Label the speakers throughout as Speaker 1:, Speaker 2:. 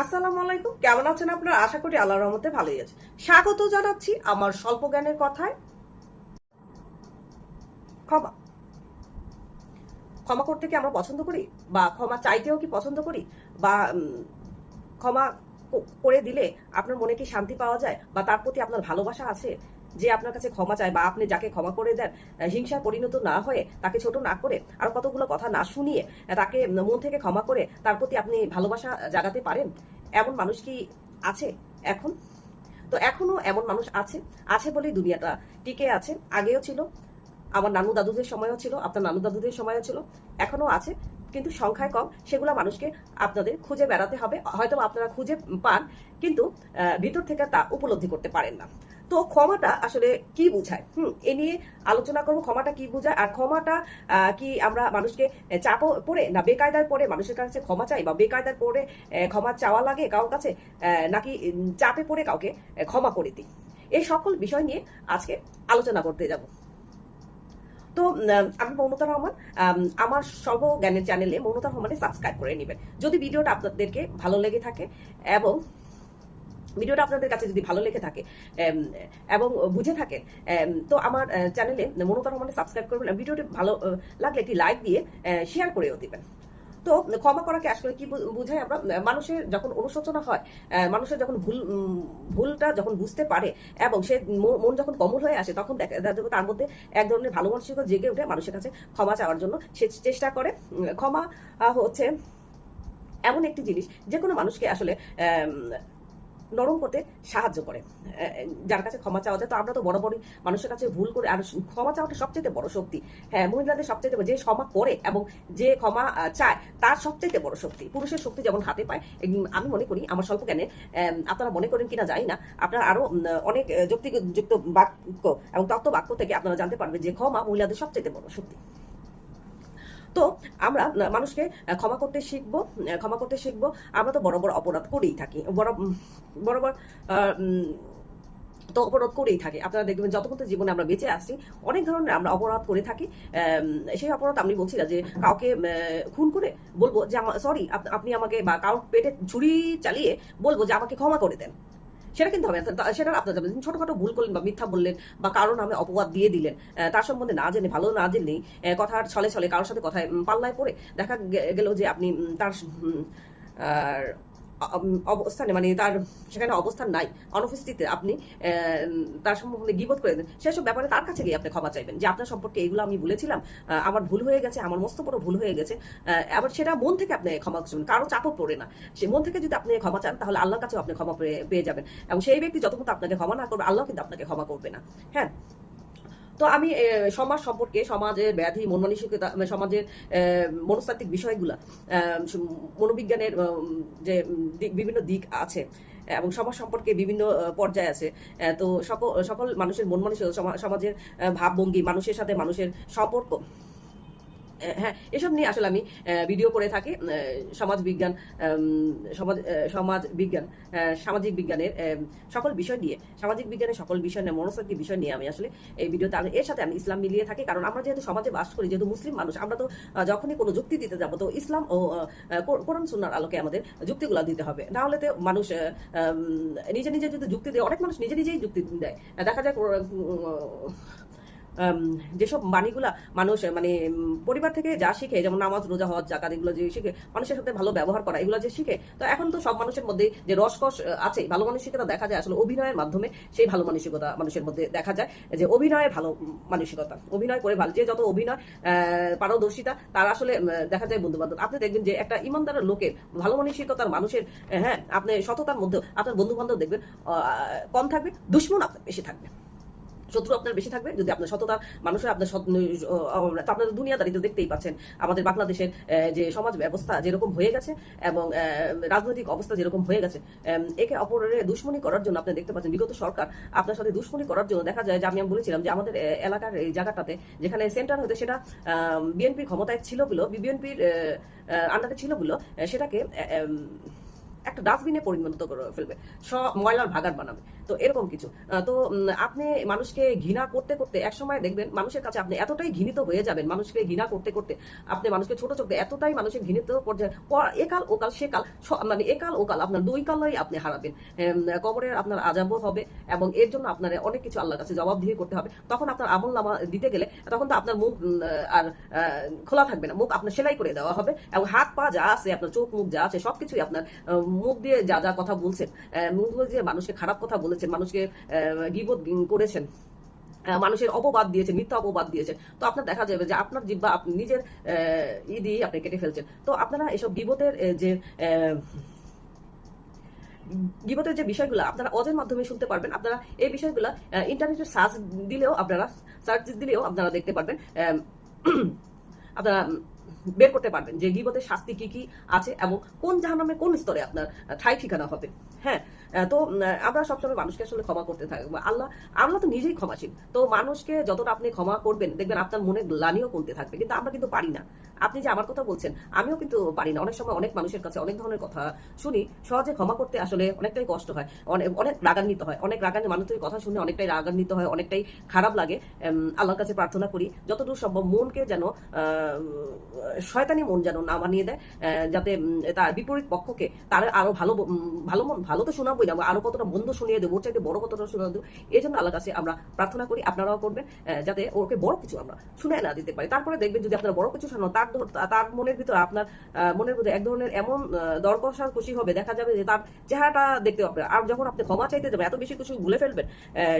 Speaker 1: আসসালামু আলাইকুম। কেমন আছেন আপনারা? আশা করি আল্লাহর রহমতে ভালোই আছে স্বাগত জানাচ্ছি আমার স্বল্প জ্ঞানের কথায়। ক্ষমা। ক্ষমা করতে কি আমরা পছন্দ করি? বা ক্ষমা চাইতেও কি পছন্দ করি? বা ক্ষমা করে দিলে আপনার মনে কি শান্তি পাওয়া যায়? বা তার প্রতি আপনার ভালোবাসা আছে? যে আপনার কাছে ক্ষমা চায় বা আপনি যাকে ক্ষমা করে দেন হিংসায় পরিণত না হয়ে তাকে ছোট না করে আর কতগুলো কথা না শুনিয়ে তাকে মন থেকে ক্ষমা করে তার প্রতি আপনি ভালোবাসা জাগাতে পারেন? এমন মানুষ কি আছে এখন? তো এখনও এমন মানুষ আছে আছে বলেই দুনিয়াটা টিকে আছে। আগেও ছিল, আমার নানু দাদুদের সময়ও ছিল, আপনার নানু দাদুদের সময়ও ছিল, এখনও আছে। কিন্তু সংখ্যায় কম, সেগুলো মানুষকে আপনাদের খুঁজে বেড়াতে হবে। হয়তো আপনারা খুঁজে পান, কিন্তু ভিতর থেকে তা উপলব্ধি করতে পারেন না। তো ক্ষমাটা আসলে কি বোঝায়? হুম, এ নিয়ে আলোচনা করব ক্ষমাটা কি বোঝায় আর ক্ষমাটা কি আমরা মানুষকে চাপ পড়ে না বেকায়দার পরে মানুষের কাছে ক্ষমা চাই বা বেকায়দার পরে ক্ষমা চাওয়া লাগে কারোর কাছে নাকি চাপে পড়ে কাউকে ক্ষমা করে দিই? এই সকল বিষয় নিয়ে আজকে আলোচনা করতে যাব। তো আমি মমতা রহমান আমার সর্ব জ্ঞানের চ্যানেলে মমতা রহমানে সাবস্ক্রাইব করে নেবেন। যদি ভিডিওটা আপনাদেরকে ভালো লেগে থাকে এবং ভিডিওটা আপনাদের কাছে যদি ভালো লেগে থাকে এবং বুঝে থাকেন তো আমার চ্যানেলে মমতা রহমানে সাবস্ক্রাইব করবেন ভিডিওটি ভালো লাগলে একটি লাইক দিয়ে শেয়ার করেও দিবেন। তো ক্ষমা করাকে আসলে কি বু- বুঝাই আমরা মানুষের যখন অনুশোচনা হয় মানুষের যখন ভুল ভুলটা যখন বুঝতে পারে এবং সে মন যখন কমল হয়ে আসে, তখন তার মধ্যে এক ধরনের ভালো মানসিকতা জেগে উঠে মানুষের কাছে ক্ষমা চাওয়ার জন্য। সে চেষ্টা করে ক্ষমা হচ্ছে এমন একটি জিনিস যে কোনো মানুষকে আসলে নরম করতে সাহায্য করে। যার কাছে ক্ষমা চাওয়া যায়, তো আমরা তো বড় বড় মানুষের কাছে ভুল করে, আর ক্ষমা চাওয়াটা সবচেয়ে বড় শক্তি। হ্যাঁ মহিলাদের সবচেয়ে যে ক্ষমা করে এবং যে ক্ষমা চায়, তার সবচেয়ে বড় শক্তি। পুরুষের শক্তি যেমন হাতে পায় আমি মনে করি, আমার স্বল্প জ্ঞানে আপনারা মনে করেন কিনা জানি না, আপনার আরও অনেক যুক্তিযুক্ত বাক্য এবং তত্ত্ব বাক্য থেকে আপনারা জানতে পারবেন যে ক্ষমা মহিলাদের সবচেয়ে বড় শক্তি। তো আমরা মানুষকে ক্ষমা করতে শিখব ক্ষমা করতে শিখব। আমরা তো বড় অপরাধ করেই থাকি। বড় তো অপরাধ করেই থাকি। আপনারা দেখবেন, যতক্ষণ জীবনে আমরা বেঁচে আসছি অনেক ধরনের আমরা অপরাধ করে থাকি। সেই অপরাধ আমি বলছি না যে কাউকে খুন করে বলব যে সরি আপনি আমাকে বা কারোর পেটে ছুরি চালিয়ে বলব যে আমাকে ক্ষমা করে দেন। সেটা কিন্তু হবে সেটা আপনার যাবে। ছোটখাটো ভুল করলেন বা মিথ্যা বললেন বা কারও নামে অপবাদ দিয়ে দিলেন তার সম্বন্ধে না জেনে, ভালো না জেনে কথার ছলে ছলে কারোর সাথে কথায় পাল্লায় পড়ে দেখা গেল যে আপনি তার অবস্থানে মানে তার সেখানে অবস্থান নাই, অনুপস্থিতিতে আপনি তার সম্বন্ধে গিবোধ করে দেন। সেসব ব্যাপারে তার কাছে গিয়ে আপনি ক্ষমা চাইবেন যে আপনার সম্পর্কে এগুলো আমি বলেছিলাম আমার ভুল হয়ে গেছে, আমার মস্ত বড় ভুল হয়ে গেছে আবার সেটা মন থেকে আপনি ক্ষমা চাইবেন, কারও চাপও পড়ে না। সে মন থেকে যদি আপনি ক্ষমা চান, তাহলে আল্লাহর কাছেও আপনি ক্ষমা পেয়ে যাবেন। এবং সেই ব্যক্তি যতক্ষণ আপনাকে ক্ষমা না করবে, আল্লাহ কিন্তু আপনাকে ক্ষমা করবে না। হ্যাঁ? তো আমি সমাজ সম্পর্কে, সমাজের ব্যাধি মন মানসিকতা মানে সমাজের মনস্তাত্ত্বিক বিষয়গুলা মনোবিজ্ঞানের যে বিভিন্ন দিক আছে, এবং সমাজ সম্পর্কে বিভিন্ন পর্যায়ে আছে তো সকল সকল মানুষের মন মানুষের সমাজের ভাবভঙ্গি, মানুষের সাথে মানুষের সম্পর্ক। হ্যাঁ এসব নিয়ে আসলে আমি ভিডিও করে থাকি। সমাজ বিজ্ঞান সমাজ সমাজ বিজ্ঞান সামাজিক বিজ্ঞানের সকল বিষয় নিয়ে, সামাজিক বিজ্ঞানের সকল বিষয় নিয়ে, মনস্তাত্ত্বিক বিষয় নিয়ে আমি আসলে এই ভিডিওতে এর সাথে আমি ইসলাম মিলিয়ে থাকি। কারণ আমরা যেহেতু সমাজে বাস করি, যেহেতু মুসলিম মানুষ, আমরা তো যখনই কোনো যুক্তি দিতে যাব, তো ইসলাম ও কোরআন, সুন্নার আলোকে আমাদের যুক্তিগুলো দিতে হবে। নাহলে তো মানুষ নিজে নিজে যদি যুক্তি দেয়, অনেক মানুষ নিজে নিজেই যুক্তি দেয়। দেখা যায় যেসব বাণীগুলা মানুষ মানে পরিবার থেকে যা শিখে, যেমন নামাজ, রোজা, হজ জাকাত এগুলো যে শিখে, মানুষের সাথে ভালো ব্যবহার করা, এগুলো যে শিখে, তো এখন তো সব মানুষের মধ্যে যে রসকস আছে, ভালো মানসিকতা দেখা যায়, আসলে অভিনয়ের মাধ্যমে সেই ভালো মানসিকতা মানুষের মধ্যে দেখা যায়, যে অভিনয়ে ভালো মানসিকতা, অভিনয় করে ভালো, যে যত অভিনয় পারদর্শিতা, তার আসলে দেখা যায় বন্ধু বান্ধব আপনি দেখবেন যে একটা ইমানদারের লোকের ভালো মানসিকতার মানুষের হ্যাঁ আপনি সততার মধ্যে আপনার বন্ধু বান্ধব দেখবেন কম থাকবে, দুশ্মন আপনার বেশি থাকবে। শত্রু আপনার বেশি থাকবে, যদি আপনার সততার মানুষের আপনার তো আপনার দুনিয়াদারি তো দেখতেই পাচ্ছেন। আমাদের বাংলাদেশের যে সমাজ ব্যবস্থা যেরকম হয়ে গেছে এবং রাজনৈতিক অবস্থা যেরকম হয়ে গেছে একে অপরের দুশ্মনী করার জন্য আপনি দেখতে পাচ্ছেন, বিগত সরকার আপনার সাথে দুশ্মনী করার জন্য দেখা যায় যে আমি বলেছিলাম যে আমাদের এলাকার এই জায়গাটাতে যেখানে সেন্টার হতে সেটা বিএনপির ক্ষমতায় ছিল বলে বিএনপির আন্ডারে ছিল বলে সেটাকে একটা ডাস্টবিনে পরিণত করে ফেলবে। সব ময়লার ভাগার বানাবে। তো এরকম কিছু। তো আপনি মানুষকে ঘৃণা করতে করতে একসময় দেখবেন মানুষের কাছে আপনি এতটাই ঘৃণিত হয়ে যাবেন মানুষকে ঘৃণা করতে করতে। আপনি মানুষকে ছোট চোখ এতটাই মানুষের ঘৃণিত পর্যায়ে একাল ওকাল সেকাল মানে একাল ওকাল আপনার দুই কালই আপনি হারাবেন। কবরের আপনার আজাবও হবে এবং এর জন্য আপনার অনেক কিছু আল্লাহর কাছে জবাবদিহি করতে হবে। তখন আপনার আমল নামা দিতে গেলে তখন তো আপনার মুখ আর খোলা থাকবে না। মুখ আপনার সেলাই করে দেওয়া হবে এবং হাত পা যা আছে, আপনার চোখ মুখ যা আছে, সবকিছুই আপনার মুখ দিয়ে যা যা কথা বলছেন মুখ দিয়ে মানুষকে খারাপ কথা বলেছেন মানুষকে গিবোধ করেছেন। মানুষের অপবাদ দিয়েছে মিথ্যা অপবাদ দিয়েছে তো আপনার দেখা যাবে যে আপনার জিব্বা, আপনি নিজের ই দিয়ে আপনি কেটে ফেলছেন। তো আপনারা এসব গিবতের যে গিবতের যে বিষয়গুলো, আপনারা অজের মাধ্যমে শুনতে পারবেন। আপনারা এই বিষয়গুলো ইন্টারনেটে সার্চ দিলেও আপনারা, সার্চ দিলেও আপনারা দেখতে পারবেন। আপনারা বের করতে পারবেন যে গিবতের শাস্তি কি কি আছে এবং কোন জাহান্নামে কোন স্তরে আপনার ঠাই ঠিকানা হবে। হ্যাঁ তো আমরা সবসময় মানুষকে আসলে ক্ষমা করতে থাকব আল্লাহ আল্লাহ তো নিজেই ক্ষমাশীল। তো মানুষকে যতটা আপনি ক্ষমা করবেন, দেখবেন আপনার মনে গ্লানিও কমতে থাকবে। কিন্তু আমরা কিন্তু পারি না। আপনি যে আমার কথা বলছেন, আমিও কিন্তু পারি না। অনেক সময় অনেক মানুষের কাছে অনেক ধরনের কথা শুনি, সহজে ক্ষমা করতে আসলে অনেকটাই কষ্ট হয়। অনেক অনেক রাগান্বিত হয়। অনেক রাগান্বিত মানুষের কথা শুনে অনেকটাই রাগান্বিত হয়, অনেকটাই খারাপ লাগে। আল্লাহর কাছে প্রার্থনা করি, যতদূর সম্ভব মনকে যেন শয়তানি মন যেন না বানিয়ে দেয় যাতে তার বিপরীত পক্ষকে তার আরও ভালো ভালো মন, ভালো তো শোনাবোই না আরও কতটা বন্ধ শুনিয়ে দেবো, ওর চাইতে বড় কতটা শোনা দেবো, এই জন্য আল্লাহর কাছে আমরা প্রার্থনা করি, আপনারাও করবেন যাতে ওকে বড় কিছু আমরা শুনে না দিতে পারি। তারপরে দেখবেন যদি আপনার বড় কিছু শোনানো, তার তার মনের ভিতরে আপনার মনের ভিতরে এক ধরনের এমন দরকষার খুশি হবে, দেখা যাবে যে তার চেহারাটা দেখতে পাবে। আর যখন আপনি ক্ষমা চাইতে যাবেন, এত বেশি কিছু ভুলে ফেলবেন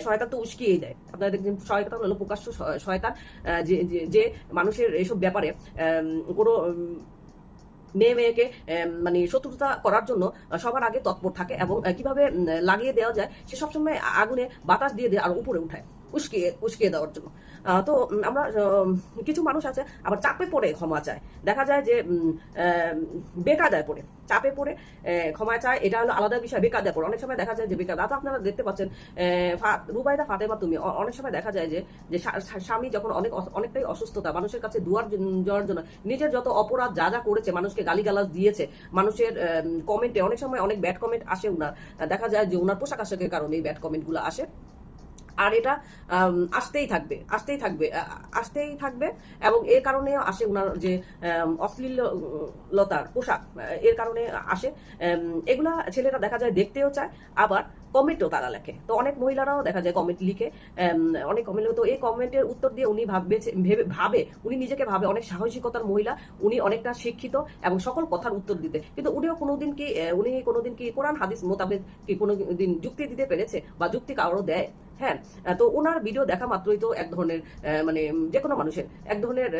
Speaker 1: শয়তান তো উস্কিয়েই দেয়। আপনারা দেখবেন শয়তান হলো প্রকাশ্য শয়তান যে, যে- মানুষের এসব ব্যাপারে কোনো মেয়ে মেয়েকে মানে শত্রুতা করার জন্য সবার আগে তৎপর থাকে এবং কীভাবে লাগিয়ে দেওয়া যায়, সে সবসময় আগুনে বাতাস দিয়ে দেয় আর উপরে উঠায়। উস্কিয়ে উস্কিয়ে দেওয়ার জন্য। তো আমরা কিছু মানুষ আছে, আবার চাপে পড়ে ক্ষমা চায়। দেখা যায় যে বেকায়দায় পড়ে। চাপে পড়ে ক্ষমা চায়, এটা হলো আলাদা বিষয়, বেকায়দায় পড়ে। অনেক সময় দেখা যায় যে, বেকায়দা, তো আপনারা দেখতে পাচ্ছেন রুবাইদা, ফাতেমা, তুমি অনেক সময় দেখা যায় যে যে স্বা- স্বা- স্বামী যখন অনেক অনেকটাই অসুস্থতা, মানুষের কাছে দুয়ার যাওয়ার জন্য, নিজের যত অপরাধ যা যা করেছে, মানুষকে গালিগালাজ দিয়েছে, মানুষের কমেন্টে অনেক সময় অনেক ব্যাড কমেন্ট আসে উনার। দেখা যায় যে, উনার পোশাক আশাকের কারণে এই ব্যাড কমেন্টগুলো আসে। আর এটা আসতেই থাকবে আসতেই থাকবে আসতেই থাকবে এবং এর কারণে আসে উনার যে অশ্লীলতার পোশাক এর কারণে আসে। এগুলা ছেলেরা দেখা যায় দেখতেও চায়, আবার কমেন্টও তারা লেখে। তো অনেক মহিলারাও দেখা যায় কমেন্ট লিখে। অনেক কমেন্ট তো এই কমেন্টের উত্তর দিয়ে উনি ভাববে ভেবে, ভাবে, উনি নিজেকে ভাবে। অনেক সাহসিকতার মহিলা, উনি অনেকটা শিক্ষিত এবং সকল কথার উত্তর দিতে। কিন্তু উনিও কোনোদিন কি উনি কোনোদিন কি কোরআন, হাদিস মোতাবেক কি কোনো দিন যুক্তি দিতে পেরেছে বা যুক্তি কারও দেয়? হ্যাঁ তো ওনার ভিডিও দেখা মাত্রই তো এক ধরনের মানে যে কোনো মানুষের, এক ধরনের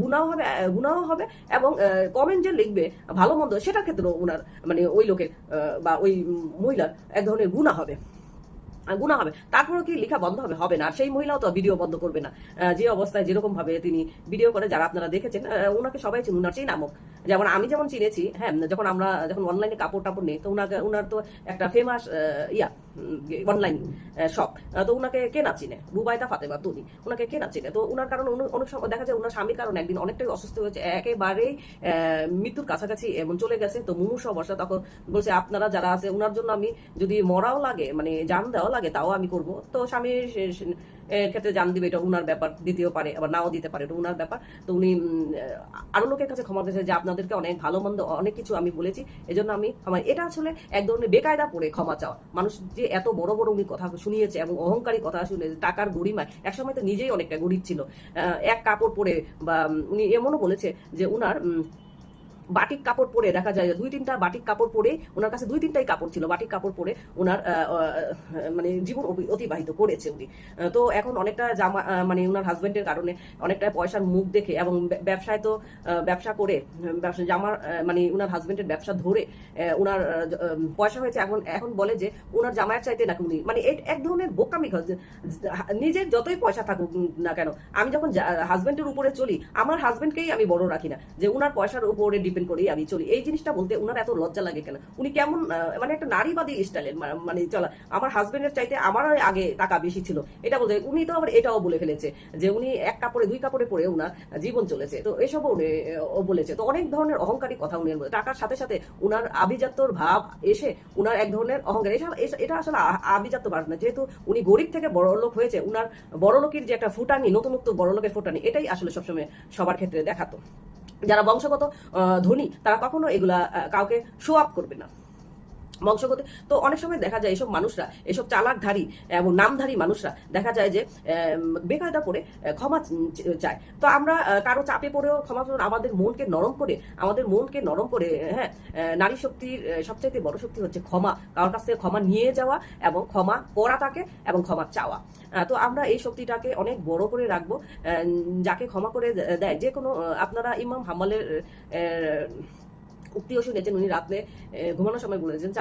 Speaker 1: গুণাও হবে গুণাও হবে এবং কমেন্ট যে লিখবে, ভালো মন্দ, সেটার ক্ষেত্রেও ওনার মানে ওই লোকের বা ওই মহিলার এক ধরনের গুণা হবে। গুণা হবে। তারপরেও কি লেখা বন্ধ হবে? হবে না। সেই মহিলাও তো ভিডিও বন্ধ করবে না। যে অবস্থায় যেরকম ভাবে তিনি ভিডিও করে, যারা আপনারা দেখেছেন ওনাকে সবাই চিনুন। ওনার সেই নামক। যেমন আমি যেমন চিনেছি হ্যাঁ যখন আমরা, যখন অনলাইনে কাপড় টাপড় নেই, তো ওনাকে, ওনার তো একটা ফেমাস ইয়া। অনলাইন শপ তো ওনাকে কে না চিনে? রুবাইদা ফাতেমা তুনি ওনাকে কে না চিনে? তো ওনার কারণ অনেক সময় দেখা যায় ওনার স্বামীর কারণে একদিন অনেকটাই অসুস্থ হয়েছে। একেবারেই মৃত্যুর কাছাকাছি এমন চলে গেছে। তো মুমূর্ষ অবস্থা তখন বলছে আপনারা যারা আছে ওনার জন্য আমি যদি মরাও লাগে মানে জান দেওয়া লাগে তাও আমি করব। তো স্বামীর ক্ষেত্রে জান দিবে এটা উনার ব্যাপার দিতেও পারে আবার নাও দিতে পারে এটা উনার ব্যাপার। তো উনি উম, আহ, আরও লোকের কাছে ক্ষমা পেয়েছে যে আপনাদেরকে অনেক ভালো মন্দ অনেক কিছু আমি বলেছি এজন্য আমি ক্ষমা এটা আসলে এক ধরনের বেকায়দা পড়ে ক্ষমা চাওয়া। মানুষ যে এত বড় বড় উনি কথা শুনিয়েছে এবং অহংকারী কথা শুনে টাকার গরিমায়, একসময় তো নিজেই অনেকটা গরিব ছিল। এক কাপড় পরে বা উনি এমনও বলেছে যে উনার বাটিক কাপড় পরে, দেখা যায় দুই তিনটা বাটিক কাপড় পরে ওনার কাছে দুই তিনটাই কাপড় ছিল, বাটিক কাপড় পরে ওনার মানে জীবন অতিবাহিত করেছে উনি তো এখন অনেকটা জামা মানে ওনার হাজবেন্ডের কারণে অনেকটা পয়সার মুখ দেখে এবং ব্যবসায় তো ব্যবসা করে ব্যবসা জামার মানে ওনার হাজবেন্ডের ব্যবসা ধরে ওনার পয়সা হয়েছে এখন এখন বলে যে ওনার জামায়ের চাইতে নাকি উনি মানে এক ধরনের বোকামি। নিজের যতই পয়সা থাকুক না কেন, আমি যখন হাজবেন্ডের উপরে চলি, আমার হাজবেন্ডকেই আমি বড় রাখি না, যে ওনার পয়সার উপরে ডিপেন্ড করেই আমি চলি। এই জিনিসটা বলতে ওনার এত লজ্জা লাগে কেন? উনি কেমন মানে একটা নারীবাদী স্টাইলের মানে চলা। আমার হাজবেন্ডের চাইতে আমার আগে টাকা বেশি ছিল। এটা বলতে উনি তো আবার এটাও বলে ফেলেছে, যে উনি এক কাপড়ে, দুই কাপড়ে পরে উনার জীবন চলেছে। তো এসবও উনি বলেছে। তো অনেক ধরনের অহংকারী কথা উনি টাকার সাথে সাথে উনার আভিজাত্যর ভাব এসে উনার এক ধরনের অহংকার। এটা আসলে আভিজাত্য ভাব না। যেহেতু উনি গরিব থেকে বড় লোক হয়েছে, উনার বড় লোকের যে একটা ফুটানি, নতুনত্ব বড় লোকের ফুটানি, এটাই আসলে সবসময় সবার ক্ষেত্রে দেখাতো। যারা বংশগত ধনী তারা কখনো এগুলা কাউকে শো আপ করবে না। বংশগত তো অনেক সময় দেখা যায় এসব মানুষরা, এসব চালাকধারী এবং নামধারী মানুষরা দেখা যায় যে বেকায়দা করে ক্ষমা চায়। তো আমরা কারও চাপে পড়েও ক্ষমা আমাদের মনকে নরম করে, আমাদের মনকে নরম করে হ্যাঁ নারী শক্তির সবচাইতে বড় শক্তি হচ্ছে ক্ষমা, কারোর কাছ থেকে ক্ষমা নিয়ে যাওয়া এবং ক্ষমা করা তাকে এবং ক্ষমা চাওয়া। তো আমরা এই শক্তিটাকে অনেক বড় করে রাখব। যাকে ক্ষমা করে দেয় যে কোনো আপনারা ইমাম হাম্মালের আহ, ওষুধ শুনেছেন উনি রাত্রে ঘুমানোর সময় বলেছেন যে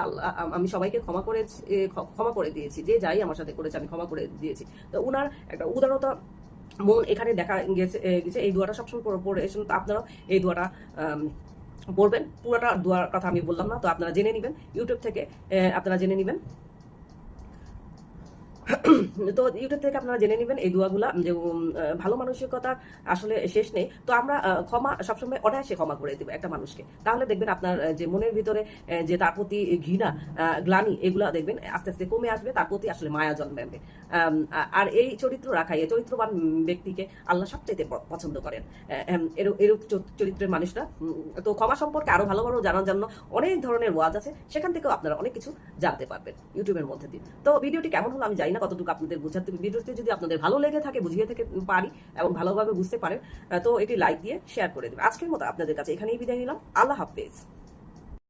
Speaker 1: আমি সবাইকে ক্ষমা করে ক্ষমা করে দিয়েছি যে যাই আমার সাথে করেছে আমি ক্ষমা করে দিয়েছি। তো উনার একটা উদারতা মন এখানে দেখা গেছে এই দোয়াটা সবসময় পড়ে- এসেছেন তো আপনারাও এই দোয়াটা পড়বেন। পুরোটা দোয়ার কথা আমি বললাম না তো আপনারা জেনে নেবেন ইউটিউব থেকে আপনারা জেনে নেবেন। তো ইউটিউব থেকে আপনারা জেনে নেবেন, এই দোয়াগুলা যে ভালো মানসিকতার আসলে শেষ নেই। তো আমরা ক্ষমা সবসময় অনায়াসে ক্ষমা করে দেবো একটা মানুষকে। তাহলে দেখবেন আপনার যে মনের ভিতরে যে তার প্রতি ঘৃণা গ্লানি, এগুলো দেখবেন আস্তে আস্তে কমে আসবে, তার প্রতি আসলে মায়া জন্মাবে। আর এই চরিত্র রাখাই এই চরিত্রবান ব্যক্তিকে আল্লাহ সবচাইতে পছন্দ করেন। এরূপ চরিত্রের মানুষরা তো ক্ষমা সম্পর্কে আরও ভালো ভালো জানার জন্য অনেক ধরনের ওয়াজ আছে, সেখান থেকেও আপনারা অনেক কিছু জানতে পারবেন ইউটিউবের মধ্যে দিয়ে। তো ভিডিওটি কেমন হলো আমি জানি না কতটুকু আপনাদের বোঝাতে ভিডিওটি যদি আপনাদের ভালো লেগে থাকে, বুঝিয়ে থেকে, পারি এবং ভালোভাবে বুঝতে পারেন তো এটি লাইক দিয়ে শেয়ার করে দেবে আজকের মতো আপনাদের কাছে এখানেই বিদায় নিলাম। আল্লাহ হাফেজ।